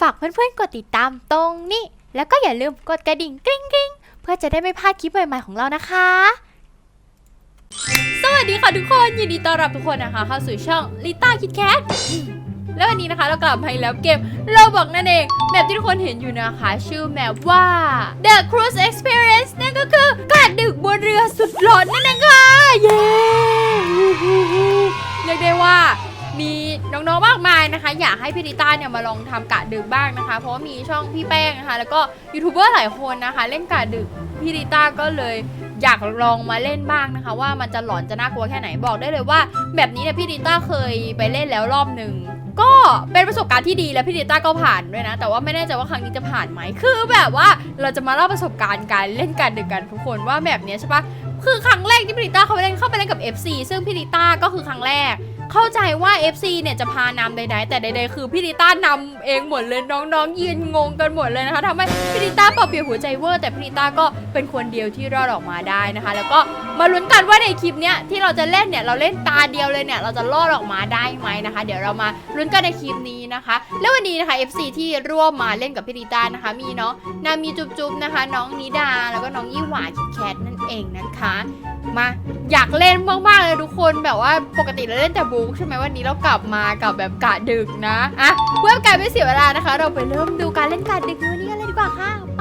ฝากเพื่อนๆกดติดตามตรงนี้ แล้วก็อย่าลืมกดกระดิ่งกริ๊งกริ๊งเพื่อจะได้ไม่พลาดคลิปใหม่ๆของเรานะคะ สวัสดีค่ะทุกคนยินดีต้อนรับทุกคนนะคะเข้าสู่ช่องลิต้าคิดแคทแล้ววันนี้นะคะเรากลับมาอีกแล้วเกมเราบอกนั่นเองแบบที่ทุกคนเห็นอยู่นะคะ ชื่อแมปว่า The Cruise Experience นั่นก็คือการดึกบนเรือสุดหลอนนั่นเองค่ะเย้เรียกได้ว่า มีน้องๆมากมายนะคะ อยากให้พี่ดิต้าเนี่ยมาลองทำกะดึกบ้างนะคะ เพราะว่ามีช่องพี่แป้งนะคะ แล้วก็ยูทูบเบอร์หลายคนนะคะ เล่นกะดึกพี่ดิต้าก็เลย อยากลองมาเล่นบ้างนะคะ ว่ามันจะหลอนจะน่ากลัวแค่ไหนบอกได้เลยว่า แบบนี้เนี่ยพี่ดิต้าเคยไปเล่นแล้วรอบหนึ่งก็เป็นประสบการณ์ที่ดีและพี่ดิต้าก็ผ่านด้วยนะ แต่ว่าไม่แน่ใจว่าครั้งนี้จะผ่านไหมคือแบบว่าเราจะมาเล่าประสบการณ์การเล่นกะดึกกันทุกคนว่าแบบเนี้ยใช่ปะคือครั้งแรกที่พี่ดิต้าเขาไปเล่นเข้าไปเล่นกับ FC ซึ่งพี่ดิต้าก็คือครั้งแรก เข้าใจว่า FC เนี่ยจะพานำใดๆ แต่ใดๆ คือพี่ดิต้านำเองหมดเลยน้องๆยืนงงกันหมดเลยนะคะทำให้พี่ดิต้าเปล่าเปลี่ยวหัวใจเวอร์แต่พี่ดิต้าก็เป็นคนเดียวที่รอดออกมาได้นะคะ แล้วก็มาลุ้นกันว่าในคลิปเนี้ยที่เราจะเล่นเนี่ยเราเล่นตาเดียวเลยเนี่ยเราจะรอดออกมาได้ไหมนะคะ เดี๋ยวเรามาลุ้นกันในคลิปนี้นะคะ แล้ววันนี้นะคะ FC ที่ร่วมมาเล่นกับพี่ดิต้านะคะ มีน้องนามีจุ๊บๆนะคะ น้องนิดาแล้วก็น้องยี่หวาคิดแคทนั่นเองนะคะ มาอยากเล่นมากๆเลยทุกคนแบบว่าปกติเราเล่นแต่บุ๊กใช่ไหมวันนี้เรากลับมากับแบบกะดึกนะอะเพื่อการไม่เสียเวลานะคะ เราไปเริ่มดูการเล่นกะดึกในวันนี้กันเลยดีกว่าค่ะไป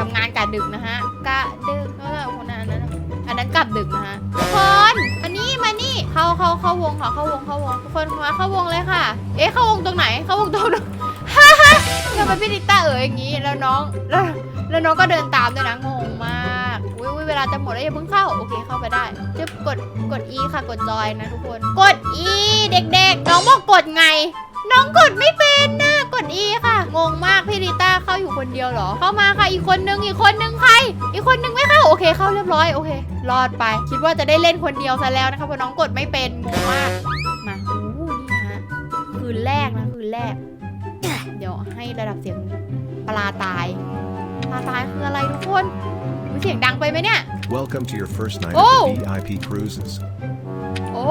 ทำงานกะดึกนะฮะกะดึกแล้วก็คนนั้นอันนั้นอันนั้นกลับดึกนะฮะทุกคนมานี่มานี่เข้าเข้าเข้าวงค่ะเข้าวงเข้าวงทุกคนมาเข้าวงเลยค่ะ เอ๊ะเข้าวงตรงไหนเข้าวงตรงไหนฮ่าฮ่าทำไมพี่ดิต้าเอ๋ยอย่างนี้แล้วน้องแล้วแล้วน้องก็เดินตามด้วยนะงงมาก อุ้ยอุ๊ยเวลาจะหมดแล้วอย่าเพิ่งเข้า โอเคเข้าไปได้จะกดกด E ค่ะกดจอยนะทุกคน กด E เด็กๆ น้องบอกกดไง น้องกดไม่เป็นนะกด E ค่ะ งงมากพี่ดิต้าเข้าอยู่คนเดียวเหรอ เข้ามาค่ะอีกคนนึงอีกคนนึงใคร อีกคนนึงไม่เข้าโอเคเข้าเรียบร้อยโอเค รอดไป คิดว่าจะได้เล่นคนเดียวซะแล้วนะคะเพราะน้องกดไม่เป็นงงมากมาโอ้โหนี่ฮะคืนแรกนะคืนแรก เดี๋ยวให้ระดับเสียงปลาตายปลาตายคืออะไรทุกคน อุ๊ยเสียงดังไปไหมเนี่ย Welcome to your first night Oh! of the VIP cruises. โอ้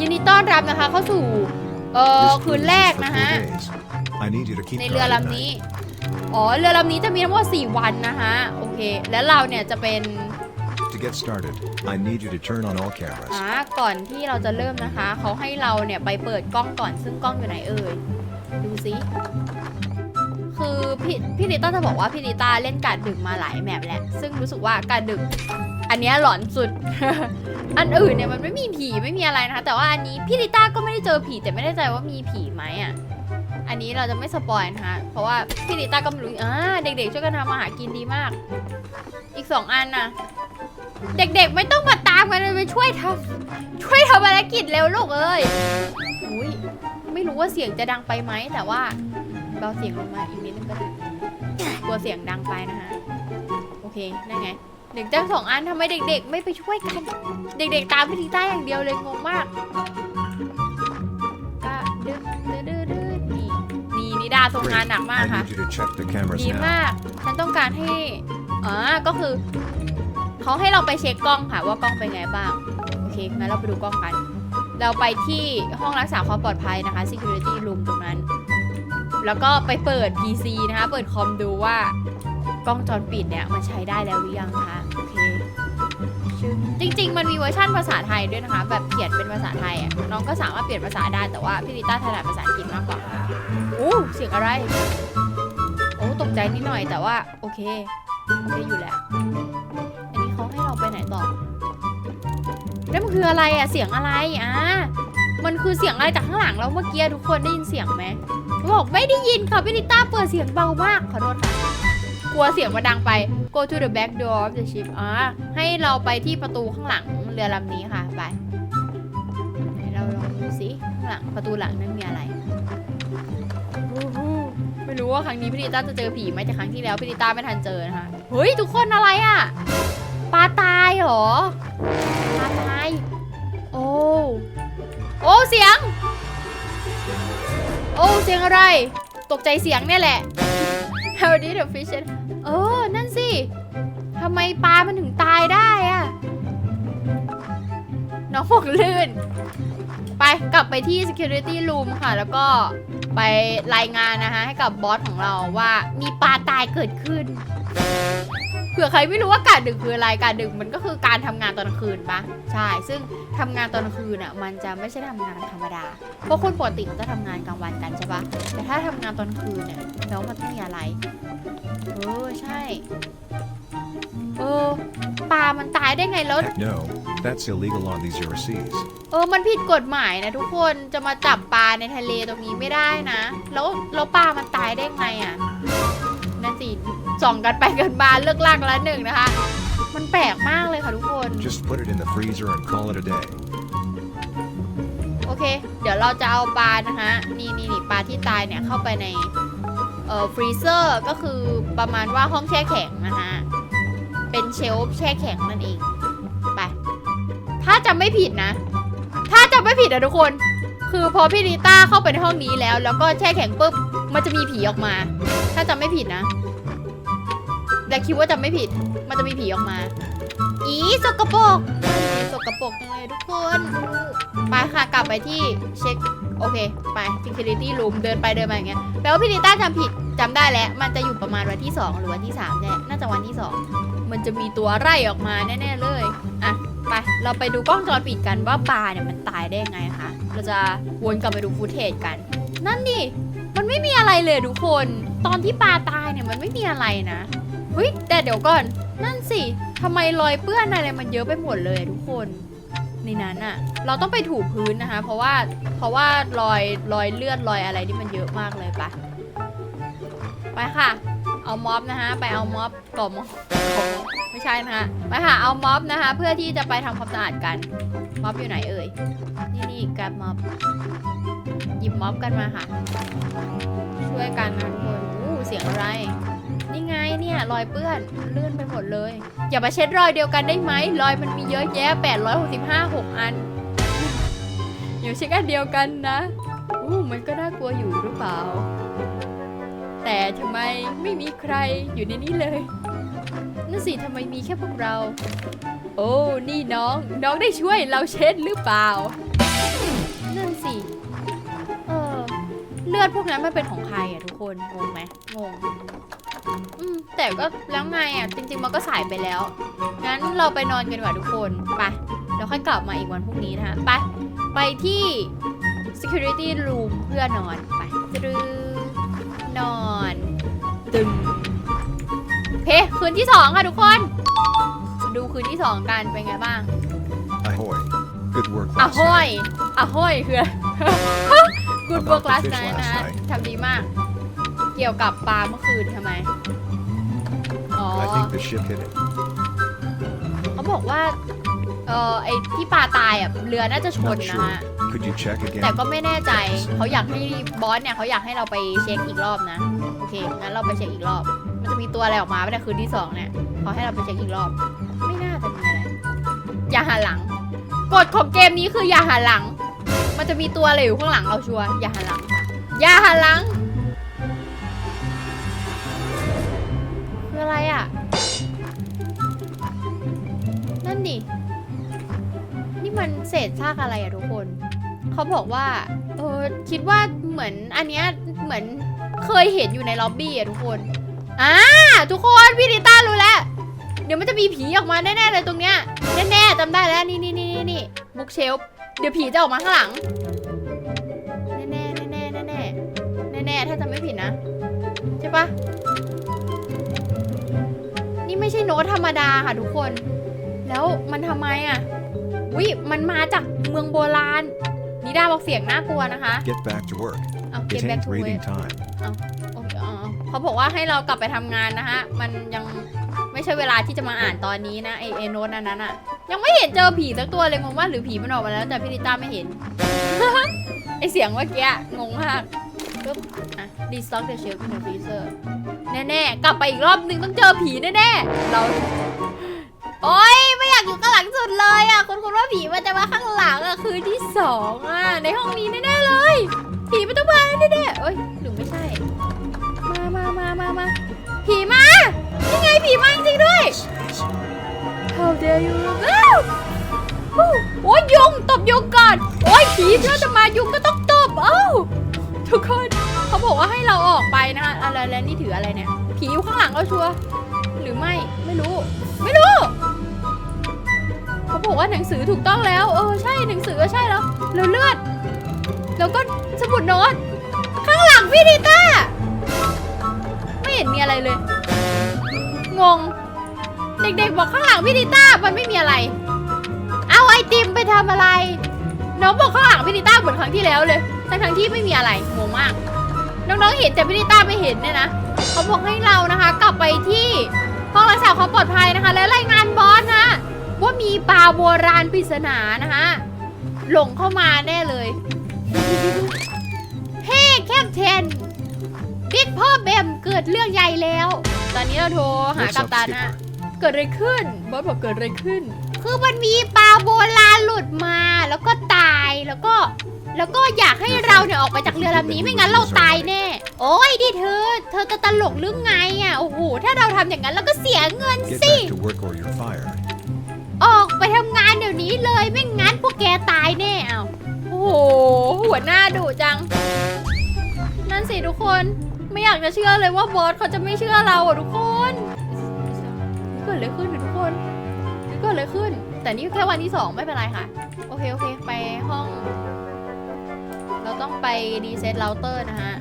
ยินดีต้อนรับนะคะ เข้าสู่ เอ่อ This คืน cruise แร is ก for นะ four ฮะ days. I need you to keep ใน dry เรือ at ลำนี้ night. อ๋อ เรือลำนี้จะมีทั้งหมด4วันนะคะ โอเค แล้วเราเนี่ยจะเป็น To get started, I need you to turn on all cameras. อ่าก่อนที่เราจะเริ่มนะคะ เขาให้เราเนี่ยไปเปิดกล้องก่อนซึ่งกล้องอยู่ไหนเอ่ย ดูสิ คือพี่พี่ลิต้าจะบอกว่าพี่ลิต้าเล่นการดึกมาหลายแมปแหละซึ่งรู้สึกว่าการดึก อันเนี้ยหลอนสุด อันอื่นเนี่ยมันไม่มีผีไม่มีอะไรนะคะ แต่ว่าอันนี้พี่ลิต้าก็ไม่ได้เจอผีแต่ไม่แน่ใจว่ามีผีไหมอะอันนี้เราจะไม่สปอยนะคะเพราะว่าพี่ลิต้าก็ไม่รู้อ่าเด็กๆช่วยกันทำอาหารกินดีมาก อีกสองอันน่ะเด็กๆไม่ต้องมาตามกันเลยไปช่วยทำช่วยทำภารกิจเร็วลูกเอ้ยอุ้ยไม่รู้ว่าเสียงจะดังไปไหมแต่ว่า เบาเสียงลงมาอีกนิดนึงก็ได้กลัวเสียงดังไปนะฮะ โอเค นั่นไง เด็กตั้งสองอันทำไมเด็ก ๆ ไม่ไปช่วยกัน เด็ก ๆ ตามพี่ทีต้าอย่างเดียวเลยงงมากก็ดึกดื้อดื้อดื้อนี่นี่นิดาทรงงานหนักมากค่ะ ดีมาก ฉันต้องการให้อ่าก็คือเขาให้เราไปเช็คกล้องค่ะว่ากล้องเป็นไงบ้าง โอเค งั้นเราไปดูกล้องกัน เราไปที่ห้องรักษาความปลอดภัยนะคะ security room ตรงนั้น แล้วก็ไปเปิด PC นะคะ เปิดคอมดูว่ากล้องจอปิดเนี่ยมันใช้ได้แล้วหรือยังคะโอเคจริง ๆ มันมีเวอร์ชั่นภาษาไทยด้วยนะคะ แบบเขียนเป็นภาษาไทยอะน้องก็สามารถเปลี่ยนภาษาได้แต่ว่าพี่ลิต้าถนัดภาษาอังกฤษมากกว่าโอ้เสียงอะไรโอ้ตกใจนิดหน่อยแต่ว่าโอเคโอเคอยู่แล้วอันนี้เขาให้เราไปไหนต่อแล้วมันคืออะไรอะเสียงอะไรอะมันคือเสียงอะไรจากข้างหลังเราเมื่อกี้ทุกคนได้ยินเสียงไหม บอกไม่ได้ยินค่ะพี่ลิต้าเปิดเสียงเบามาก ขอโทษค่ะ กลัวเสียงมาดังไป go to the back door of the ship อ่าให้เราไปที่ประตูข้างหลังเรือลำนี้ค่ะ ไปไหนเราลองดูสิข้างหลังประตูหลังนั้นมีอะไร ไม่รู้ว่าครั้งนี้พี่ดิต้าจะเจอผีไหมแต่ครั้งที่แล้วพี่ดิต้าไม่ทันเจอนะคะเฮ้ยทุกคนอะไรอะปลาตายเหรอปลาตาย โอ้ โอ้เสียง โอ้เสียงอะไร ตกใจเสียงเนี่ยแหละ How did the fish เออ นั่นสิทำไมปลามันถึงตายได้อะน้องบอกลื่น ไปกลับไปที่ security room ค่ะ แล้วก็ไปรายงานนะคะให้กับบอสของเราว่ามีปลาตายเกิดขึ้น เผื่อใครไม่รู้ว่ากาดึกคืออะไรกาดึกมันก็คือการทำงานตอนกลางคืนปะใช่ ซึ่งทำงานตอนกลางคืนอะมันจะไม่ใช่ทำงานธรรมดา เพราะคนปกติเขาจะทำงานกลางวันกันใช่ปะแต่ถ้าทำงานตอนกลางคืนเนี่ยแล้วมันต้องมีอะไร เออใช่ เออปลามันตายได้ไงแล้ว Heck no, that's illegal on these Euro seas. เออมันผิดกฎหมายนะทุกคนจะมาจับปลาในทะเลตรงนี้ไม่ได้นะ แล้วแล้วปลามันตายได้ไงอะนั่นสิ ส่องกันไปกันมาเลือกลากละหนึ่งนะคะ มันแปลกมากเลยค่ะทุกคน Just put it in the freezer and call it a day. โอเค เดี๋ยวเราจะเอาปลานะคะนี่นี่นี่ปลาที่ตายเนี่ยเข้าไปในเอ่อฟรีเซอร์ก็คือประมาณว่าห้องแช่แข็งนะคะเป็นเชลฟ์แช่แข็งนั่นเอง ไป ถ้าจำไม่ผิดนะ ถ้าจำไม่ผิดนะทุกคน คือพอพี่ริต้าเข้าไปในห้องนี้แล้ว แล้วก็แช่แข็งปุ๊บ มันจะมีผีออกมา ถ้าจำไม่ผิดนะ แต่คิดว่าจำไม่ผิด มันจะมีผีออกมา อีสกปรกอีสกปรกจังเลยทุกคน ไปค่ะกลับไปที่เช็ค โอเค ไป security room เดินไปเดินมาอย่างเงี้ย แปลว่าพี่ริต้าจำผิดจำได้แล้ว มันจะอยู่ประมาณวันที่ 2 หรือวันที่3เนี่ยน่าจะวันที่ 2 มันจะมีตัวไร่ออกมาแน่ ๆ เลย อะ ไป เราไปดูกล้องจรปิดกันว่าปลาเนี่ยมันตายได้ยังไงคะ เราจะวนกลับไปดูฟุตเทจกัน นั่นดิ มันไม่มีอะไรเลยทุกคน ตอนที่ปลาตายเนี่ยมันไม่มีอะไรนะ เฮ้ยแต่เดี๋ยวก่อน นั่นสิทำไมรอยเปื้อนอะไรมันเยอะไปหมดเลยทุกคนในนั้นอะเราต้องไปถูพื้นนะคะ เพราะว่าเพราะว่ารอยรอยเลือดรอยอะไรที่มันเยอะมากเลยปะไปค่ะ เอาม็อบนะคะไปเอาม็อบก่อม็อบก่อม็อบไม่ใช่นะคะไปค่ะเอาม็อบนะคะ เพื่อที่จะไปทำความสะอาดกันม็อบอยู่ไหนเอ่ยนี่นี่กับม็อบหยิบม็อบกันมาค่ะ ช่วยกันนะทุกคนอู้เสียงอะไร นี่ไงเนี่ยรอยเปื้อนเลื่อนไปหมดเลย อย่ามาเช็ดรอยเดียวกันได้ไหมรอยมันมีเยอะแยะ 865 6 อัน อยู่เช็ดอันเดียวกันนะอู้มันก็น่ากลัวอยู่หรือเปล่า แต่ทำไมไม่มีใครอยู่ในนี้เลยนั่นสิทำไมมีแค่พวกเรา โอ้นี่น้องน้องได้ช่วยเราเช็ดหรือเปล่านั่นสิเออเลือดพวกนั้นมันเป็นของใครอะทุกคนงงไหมงง อืมแต่ก็แล้วไงอะจริง ๆ มันก็สายไปแล้ว งั้นเราไปนอนกันดีกว่าทุกคน ไปเราค่อยกลับมาอีกวันพรุ่งนี้นะคะ ไป ไปที่ security room เพื่อนอน ไปตรึนอนตึงเพคืนที่สองค่ะทุกคน ดูคืนที่สองกันเป็นไงบ้าง Ahoy. Good work อะ last ห้อย night. อะห้อยคือกูด About เวิร์ก the ลาส fish ไน last นะ night ทำดีมาก เกี่ยวกับปลาเมื่อคืนทำไม อ๋อ I think the ship hit it. เขาบอกว่า เออไอที่ปลาตายอะ เรือน่าจะชน Not นะ sure. ฮะ Could you check แต่ again? ก็ไม่แน่ใจ เขาอยากให้บอสเนี่ยเขาอยากให้เราไปเช็คอีกรอบนะ โอเค งั้นเราไปเช็คอีกรอบ มันจะมีตัวอะไรออกมาไม่ได้คืนที่สองเนี่ยเขาให้เราไปเช็คอีกรอบ ไม่น่าจะมีอะไร อย่าหันหลัง กฎของเกมนี้คืออย่าหันหลัง มันจะมีตัวอะไรอยู่ข้างหลังเราชัวร์อย่าหันหลัง อย่าหันหลัง อะไรอะ นั่นดิ นี่มันเศษซากอะไรอะทุกคน เขาบอกว่า เออคิดว่าเหมือนอันเนี้ยเหมือนเคยเห็นอยู่ในล็อบบี้อะทุกคน อ่าทุกคนพี่ดิต้ารู้แล้ว เดี๋ยวมันจะมีผีออกมาแน่ๆเลยตรงเนี้ย แน่ๆจำได้แล้วนี่นี่นี่นี่นี่บุ๊กเชล์เดี๋ยวผีจะออกมาข้างหลัง แน่ๆแน่ๆแน่ๆแน่ๆแน่ๆถ้าจำไม่ผิดนะ ใช่ปะ นี่ไม่ใช่โน้ตธรรมดาค่ะทุกคน แล้วมันทำไมอะวิมันมาจากเมืองโบราณนิดาบอกเสียงน่ากลัวนะคะ Get back to work. เอา It get back ain't to reading work time. โอเคอ๋อเขาบอกว่าให้เรากลับไปทำงานนะฮะ มันยังไม่ใช่เวลาที่จะมาอ่านตอนนี้นะไอไอโน้ตอันนั้นอะยังไม่เห็นเจอผีสักตัวเลยงงว่าหรือผีมันออกมาแล้วแต่พี่ดิต้าไม่เห็น ไอเสียงเมื่อกี้งงมากปึ๊บอะ restock the shelf in the freezer แน่ๆ กลับไปอีกรอบนึงต้องเจอผีแน่ๆ เรา โอ๊ย ไม่อยากอยู่ข้างหลังสุดเลยอะคุณคุณว่าผีมันจะมาข้างหลังอะคืนที่สองอะ ในห้องนี้แน่ๆเลย ผีมันต้องมาแน่ๆเอ้ยหรือไม่ใช่ มามามามามาผีมานี่ไงผีมาจริงด้วย How dare you อ้าโอ้ยยุงตบยุงก่อน โอ้ยผีถ้าจะมายุงก็ต้องตบ เอ้าทุกคน แล้วแล้วนี่ถืออะไรเนี่ย ผีอยู่ข้างหลังเราชัวร์หรือไม่ ไม่รู้ ไม่รู้ เขาบอกว่าหนังสือถูกต้องแล้ว เออใช่หนังสือก็ใช่แล้วแล้วเลือด แล้วก็สมุดโน้ต ข้างหลังพี่ดิต้า ไม่เห็นมีอะไรเลย งง เด็กๆบอกข้างหลังพี่ดิต้า มันไม่มีอะไร เอาไอติมไปทำอะไร น้องบอกข้างหลังพี่ดิต้าเหมือนครั้งที่แล้วเลยทั้งทั้งๆที่ไม่มีอะไรงงมาก น้องๆเห็นแต่พี่ดิต้าไม่เห็นเนี่ยนะเขาบอกให้เรานะคะกลับไปที่ห้องรักษาความปลอดภัยนะคะ และรายงานบอสนะว่ามีปลาโบราณปริศนานะคะหลงเข้ามาแน่เลยเฮ้แคปเทนบิ๊กพ่อเบมเกิดเรื่องใหญ่แล้ว ตอนนี้เราโทรหา What's กัป up, ตันนะ Skipper? เกิดอะไรขึ้นบอสบอกเกิดอะไรขึ้น คือมันมีปลาโบราณหลุดมาแล้วก็ตายแล้วก็ แล้วก็อยากให้เราเนี่ยออกไปจากเรือลำนี้ไม่งั้นเราตายแน่ โอ้ยดิเธอ เธอจะตลกหรือไงอะ โอ้โห ถ้าเราทำอย่างนั้นเราก็เสียเงิน Get สิ back to work or you're fired. ออกไปทำงานเดี๋ยวนี้เลยไม่งั้นพวกแกตายแน่เอาโอ้โห หัวหน้าดุจัง นั่นสิทุกคน ไม่อยากจะเชื่อเลยว่าบอสเขาจะไม่เชื่อเราอะทุกคนเกิดอะไรขึ้นอะทุกคนเกิดอะไรขึ้น แต่นี่แค่วันที่สองไม่เป็นไรค่ะ โอเคโอเค ไปห้อง เราต้องไปรีเซ็ตเราเตอร์นะฮะ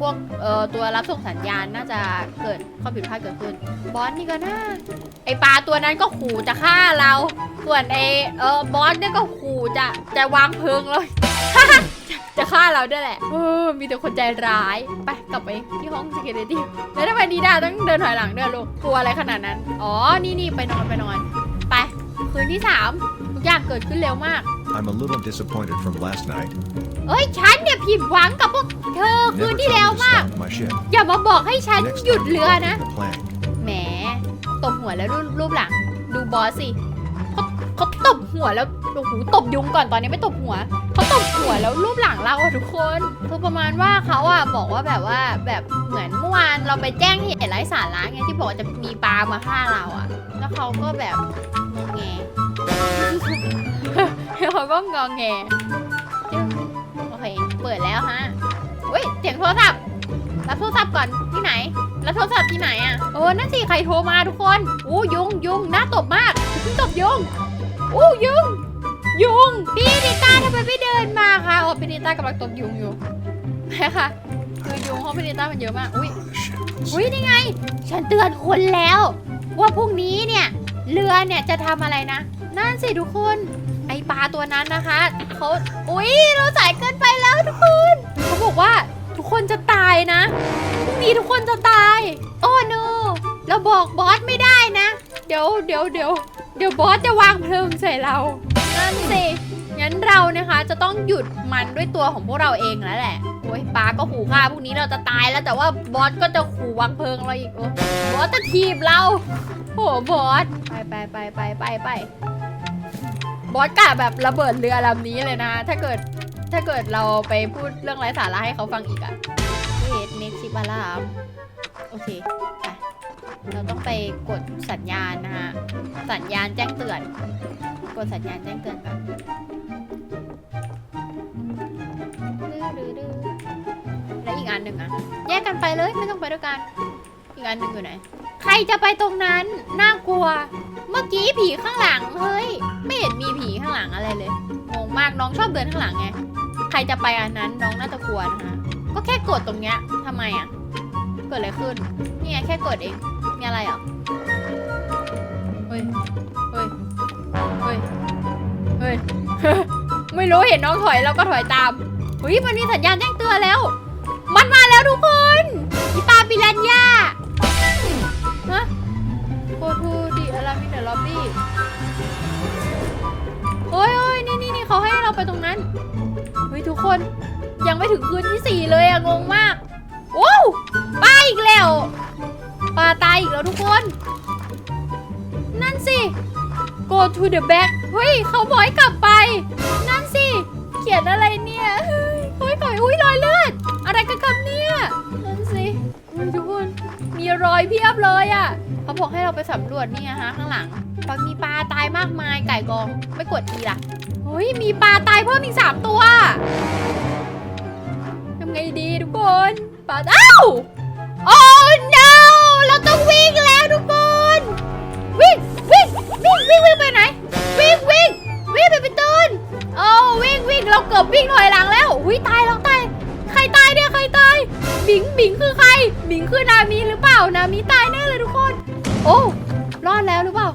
พวกเอ่อตัวรับส่งสัญญาณน่าจะเกิดข้อผิดพลาดเกิดขึ้น บอสนี่ก็น่าไอปลาตัวนั้นก็ขู่จะฆ่าเรา ส่วนไอเออบอสเนี่ยก็ขู่จะจะวางเพลิงเลย จะฆ่าเราด้วยแหละเออมีแต่คนใจร้าย ไปกลับไปที่ห้อง security แล้วทำไมดีดาต้องเดินถอยหลังด้วยลูกกลัวอะไรขนาดนั้น อ๋อ นี่นี่ไปนอนไปนอน ไป คืนที่สามทุกอย่างเกิดขึ้นเร็วมาก I'm a little disappointed from last night. เอ้ยฉันเนี่ยผิดหวังกับพวกเธอคืน Never ที่ told แล้ว me to มาก stop my ship. อย่ามาบอกให้ฉัน Next หยุด time, เรือ follow นะ the plan. แหม ตบหัวแล้วรูปรูปหลัง ดูบอสสิเขาเขาตบหัวแล้ว โอ้โห ตบยุงก่อนตอนนี้ไม่ตบหัว เขาตบหัวแล้วรูปหลังเราอะทุกคนคือประมาณว่าเขาอะบอกว่าแบบว่าแบบเหมือนเมื่อวานเราไปแจ้งเหตุไร้สาระไงที่บอกว่าจะมีปลามาฆ่าเราอะแล้วเขาก็แบบงอแงเขาก็งอแงจึ๊งโอ เคเปิดแล้วฮะเฮ้ยเสียงโทรศัพท์รับโทรศัพท์ก่อนที่ไหนแล้วโทรศัพท์ที่ไหนอะโอ้นั่นสิใครโทรมาทุกคนอู้ยุงยุงน่าตบมากเพิ่งตบยุงอู้ยุงยุงพี่ดิต้าทำไมไม่เดินมาคะโอ้พี่ดิต้ากำลังตบยุงอยู่แม่ค่ะคือยุงของพี่ดิต้ามันเยอะมากอุ้ย Oh, shit. อุ้ยนี่ไง ฉันเตือนคนแล้ว ว่าพรุ่งนี้เนี่ยเรือเนี่ยจะทำอะไรนะ นั่นสิทุกคน ไอปลาตัวนั้นนะคะเขาอุ้ยเราสายเกินไปแล้วทุกคนเขาบอกว่าทุกคนจะตายนะพรุ่งนี้ทุกคนจะตาย โอ้โนเราบอกบอสไม่ได้นะ เดี๋ยวเดี๋ยวเดี๋ยวเดี๋ยวบอสจะวางเพลิงใส่เรา นั่นสิ งั้นเรานะคะจะต้องหยุดมันด้วยตัวของพวกเราเองแล้วแหละโอ้ยปลาก็ขู่ฆ่าพวกนี้เราจะตายแล้วแต่ว่าบอสก็จะขู่วางเพลิงเราอีกโอ้บอสจะทีบเราโอ้บอสไปไปไปไปไปไปบอสกะแบบระเบิดเรือลำนี้เลยนะ ถ้าเกิดถ้าเกิดเราไปพูดเรื่องไร้สาระให้เขาฟังอีกอะเฮดเมชิบารามโอเคไปเราต้องไปกดสัญญาณนะฮะสัญญาณแจ้งเตือน กดสัญญาณแจ้งเตือนก่อน แล้วอีกอันหนึ่งอะแยกกันไปเลยไม่ต้องไปด้วยกัน อีกอันหนึ่งอยู่ไหน ใครจะไปตรงนั้น น่ากลัว เมื่อกี้ผีข้างหลัง เฮ้ย ไม่เห็นมีผีข้างหลังอะไรเลย งงมากน้องชอบเดินข้างหลังไง ใครจะไปอันนั้นน้องน่าจะกลัวนะคะก็แค่กดตรงเนี้ยทำไมอะเกิดอะไรขึ้น นี่ไงแค่กดเอง มีอะไรเหรอเฮ้ย เฮ้ย เฮ้ย เฮ้ย ไม่รู้เห็นน้องถอยเราก็ถอยตาม เฮ้ยมันมีสัญญาณแจ้งเตือนแล้ว มันมาแล้วทุกคนอีปาปิรันยาฮะ go to the alarm in the lobby โอ้ยโอ้ยนี่นี่นี่เขาให้เราไปตรงนั้น เฮ้ยทุกคนยังไม่ถึงคืนที่สี่เลยอะงงมากว้าวปลาอีกแล้วปลาตายอีกแล้วทุกคน นั่นสิ go to the back เฮ้ยเขาบอกให้กลับไป นั่นสิ เขียนอะไรเนี่ยเฮ้ยเฮ้ยขอยอุ้ยรอยเลือด อะไรกันครับเนี่ยนั่นสิอุ้ยทุกคน มีรอยเพียบเลยอะ่ะเขาบอกให้เราไปสำรวจนี่ฮะข้างหลังปังมีปลาตายมากมายไก่กองไม่กดทีล่ะเฮ้ยมีปลาตายเพิ่มอีกสามตัวทำไงดีทุกคนปลาอ้าว no เราต้องวิ่งแล้วทุกคนวิ่งวิ่งวิ่งวิ่งไปไหนวิ่งวิ่งวิ่งไปเป็นต้นโอ้วิ่ง เราเกือบวิ่งถอยหลังแล้วอุ้ยตายแล้วตายใครตายเนี่ยใครตายบิงบิงคือใครบิงคือนามิหรือเปล่านามิตายแน่เลยทุกคน โอ้รอดแล้วหรือเปล่า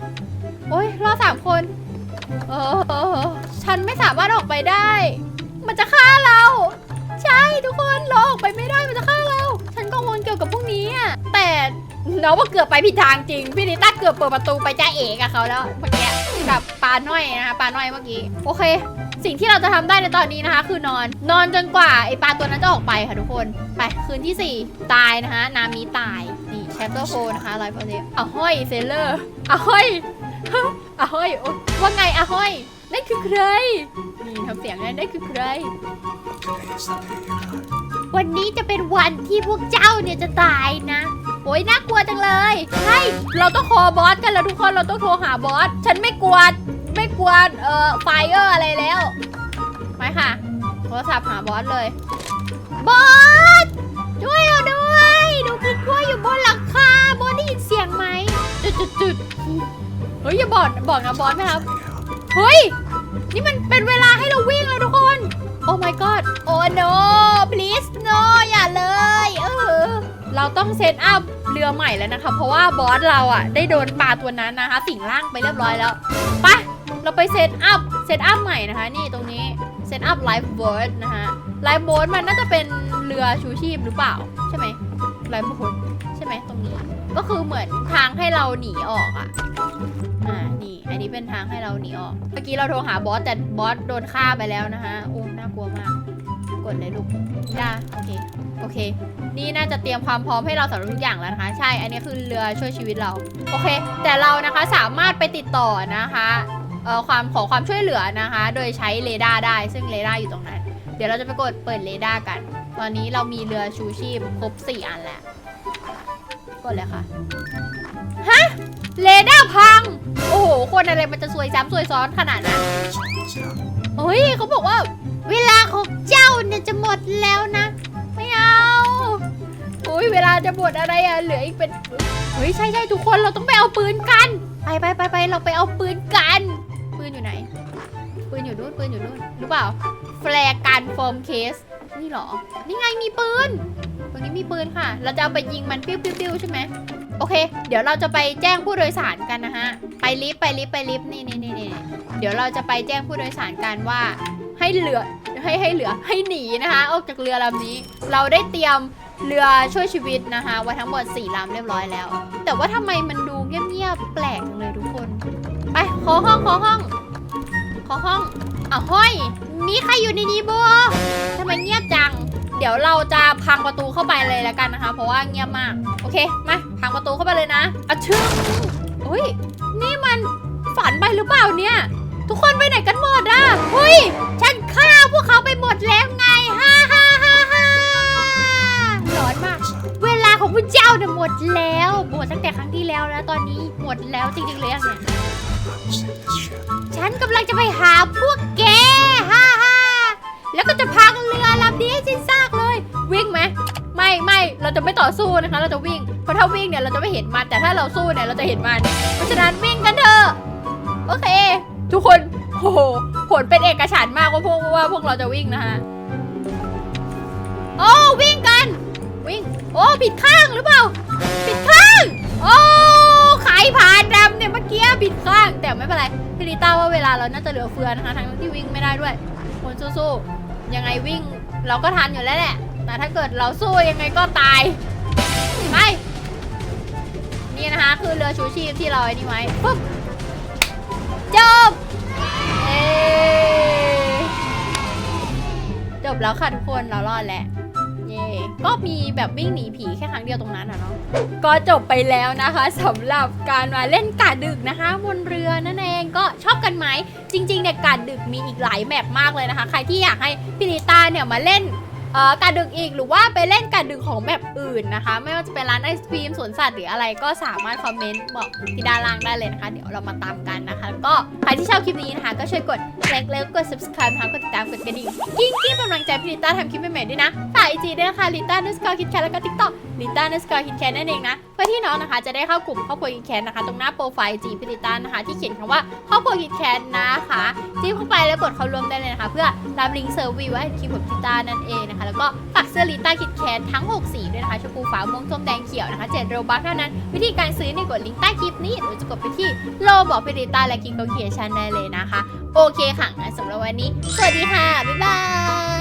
โอ้ยรอดสามคนเออฉันไม่สามารถออกไปได้ มันจะฆ่าเรา ใช่ทุกคนเราออกไปไม่ได้มันจะฆ่าเรา ฉันกังวลเกี่ยวกับพวกนี้อะแต่ น้องว่าเกือบไปผิดทางจริง พี่นิต้าเกือบเปิดประตูไปจ้าเอกกับเขาแล้วเมื่อกี้แบบปลาน้อยนะคะปลาน้อยเมื่อกี้โอเค สิ่งที่เราจะทำได้ในตอนนี้นะคะ คือนอน นอนจนกว่าไอปลาตัวนั้นจะออกไปค่ะทุกคนไปคืนที่ 4 ตายนะคะนามีตายนี่แชปเตอร์โฟนะคะไลฟ์โปรเจกต์อะห้อยเซเลอร์อะห้อยอะห้อยโอ๊ยว่าไงอะห้อยนั่นคือใครนี่ทำเสียงนั้นนั่นคือใคร Today is the day you got. วันนี้จะเป็นวันที่พวกเจ้าเนี่ยจะตายนะ โอ้ยน่ากลัวจังเลยใช่เราต้องคอบอสกันแล้วทุกคนเราต้องโทรหาบอส ฉันไม่กลัวไม่กลัวเอ่อไฟเออร์อะไรแล้ว ไปค่ะ โทรศัพท์หาบอสเลย บอส ช่วยเราด้วยหนูคิดว่าอยู่บนหลังคาบอสได้ยินเสียงไหมจุดจุดจุดเฮ้ยอย่าบอกบอกนะบอสไหมครับเฮ้ยนี่มันเป็นเวลาให้เราวิ่งแล้วทุกคน โอ้ my god โอ้ no please no อย่าเลย เออ เราต้องเซตอัพเรือใหม่แล้วนะคะ เพราะว่าบอสเราอะได้โดนปลาตัวนั้นนะคะสิงร่างไปเรียบร้อยแล้วไปเราไปเซตอัพเซตอัพใหม่นะคะ นี่ตรงนี้เซตอัพไลฟ์โบ๊ทนะคะไลฟ์โบ๊ทมันน่าจะเป็นเรือชูชีพหรือเปล่า ใช่ไหมไลฟ์โบ๊ทใช่ไหมตรงนี้ ก็คือเหมือนทางให้เราหนีออกอะอ่านี่อันนี้เป็นทางให้เราหนีออกเมื่อกี้เราโทรหาบอสแต่บอสโดนฆ่าไปแล้วนะคะโอ้น่ากลัวมาก กดเลยลูกได้โอเค โอเค นี่น่าจะเตรียมความพร้อมให้เราสำหรับทุกอย่างแล้วนะคะ ใช่ อันนี้คือเรือช่วยชีวิตเรา โอเค แต่เรานะคะสามารถไปติดต่อนะคะเอ่อความขอความช่วยเหลือนะคะ โดยใช้เรดาร์ได้ ซึ่งเรดาร์อยู่ตรงนั้น เดี๋ยวเราจะไปกดเปิดเรดาร์กัน ตอนนี้เรามีเรือชูชีพครบ 4 อันแล้ว กดเลยค่ะ ฮะ เรดาร์พัง โอ้โห คนอะไรมันจะซวยซ้ำซวยซ้อนขนาดนั้น Close out. เฮ้ยเขาบอกว่าเวลา หมดอะไรอะเหลืออีกเป็นเฮ้ยใช่ใช่ทุกคนเราต้องไปเอาปืนกัน ไปไปไปไปเราไปเอาปืนกัน ปืนอยู่ไหน ปืนอยู่นู่นปืนอยู่นู่นหรือเปล่า แฟร์กันฟอร์มเคส นี่เหรอ นี่ไงมีปืน ตรงนี้มีปืนค่ะ เราจะเอาไปยิงมันปิ้วปิ้วปิ้วใช่ไหมโอเค เดี๋ยวเราจะไปแจ้งผู้โดยสารกันนะฮะ ไปลิฟต์ไปลิฟต์ไปลิฟต์นี่นี่นี่นี่เดี๋ยวเราจะไปแจ้งผู้โดยสารกันว่าให้เหลือให้ให้เหลือให้หนีนะคะออกจากเรือลำนี้ เราได้เตรียม เรือช่วยชีวิตนะคะไว้ทั้งหมด4ลำเรียบร้อยแล้ว แต่ว่าทำไมมันดูเงียบๆแปลกจังเลยทุกคนไปขอห้องขอห้อง ขอห้องอะห้อย มีใครอยู่ในนี้บ่ทำไมเงียบจัง เดี๋ยวเราจะพังประตูเข้าไปเลยแล้วกันนะคะ เพราะว่าเงียบมากโอเคมาพังประตูเข้าไปเลยนะอะชึ้งอุ้ยนี่มันฝันไปหรือเปล่าเนี่ย ทุกคนไปไหนกันหมดอะเฮ้ยฉันฆ่าพวกเขาไปหมดแล้วไง ร้อนมาก เวลาของพระเจ้าเนี่ยหมดแล้วหมดตั้งแต่ครั้งที่แล้วแล้วตอนนี้หมดแล้วจริงๆเลยอะเนี่ยฉันกำลังจะไปหาพวกแกฮ่าฮ่าแล้วก็จะพังเรือลำนี้ให้สิ้นซากเลย วิ่งไหมไม่ไม่เราจะไม่ต่อสู้นะคะ เราจะวิ่งเพราะถ้าวิ่งเนี่ยเราจะไม่เห็นมันแต่ถ้าเราสู้เนี่ยเราจะเห็นมันเพราะฉะนั้นวิ่งกันเถอะโอเค ทุกคนโอ้โหผลเป็นเอกฉันมากว่าพวกว่าพวกเราจะวิ่งนะฮะโอ้วิ่ง อ้ผิดข้างหรือเปล่าผิดข้าง โอ้ขายผ่านดำเนี่ยเมื่อกี้ผิดข้าง แต่ไม่เป็นไรพี่ลิต้าว่าเวลาเราน่าจะเหลือเฟือนะคะทั้งที่วิ่งไม่ได้ด้วย คนสู้ๆยังไงวิ่งเราก็ทันอยู่แล้วแหละแต่ถ้าเกิดเราสู้ยังไงก็ตายไปนี่นะคะ คือเรือชูชีพที่เราไอ้นี่ไว้ปุ๊บจบเอจบแล้วค่ะทุกคนเรารอดแล้ว ก็มีแบบวิ่งหนีผีแค่ครั้งเดียวตรงนั้นอะเนาะก็จบไปแล้วนะคะสำหรับการมาเล่นกาดดึกนะคะบนเรือนั่นเองก็ชอบกันไหมจริงๆเนี่ยกาดดึกมีอีกหลายแมปมากเลยนะคะ ใครที่อยากให้พิริตาเนี่ยมาเล่น กาดึกอีกหรือว่าไปเล่นกาดึกของแบบอื่นนะคะ ไม่ว่าจะเป็นร้านไอศครีมสวนสัตว์หรืออะไรก็สามารถคอมเมนต์บอกที่ด้านล่างได้เลยนะคะ เดี๋ยวเรามาตามกันนะคะแล้วก็ใครที่ชอบคลิปนี้นะคะ ก็ช่วยกดไลค์แล้วกด subscribe นะคะกดติดตามกดกระดิ่งกิ้งกิ้งเป็นกำลังใจพี่ลิต้าทำคลิปใหม่ๆด้วยนะฝากไอจีด้วยนะคะลิต้าเนสกอร์คิดแคทแล้วก็ทิกตอกลิต้าเนสกอร์คิดแคทนั่นเองนะ พื่อที่น้องนะคะจะได้เข้ากลุ่มครอบครัวคิดแคทนะคะ ตรงหน้าโปรไฟล์จีพี่ลิต้านะคะ ที่เขียนคำว่าครอบครัวคิดแคทนะคะจิ้มเข้าไปแล้วกดเข้าร่วมได้เลยนะคะ เพื่อรับลิงก์เซอร์วีไว้คลิปของลิต้านั่นเองนะคะ แล้วก็ฝากเสื้อลิต้าคิดแคททั้ง 6 สีด้วยนะคะชมพูฟ้าม่วงส้มแดงเขียวนะคะ7โรบัคเท่านั้น วิธีการซื้อเนี่ยกดลิงก์ใต้คลิปนี้หรือจะกดไปที่โลบอกพี่ลิต้าและกิงโกเคียชันได้เลยนะคะ โอเคค่ะงั้นสำหรับวันนี้ สวัสดีค่ะบ๊ายบาย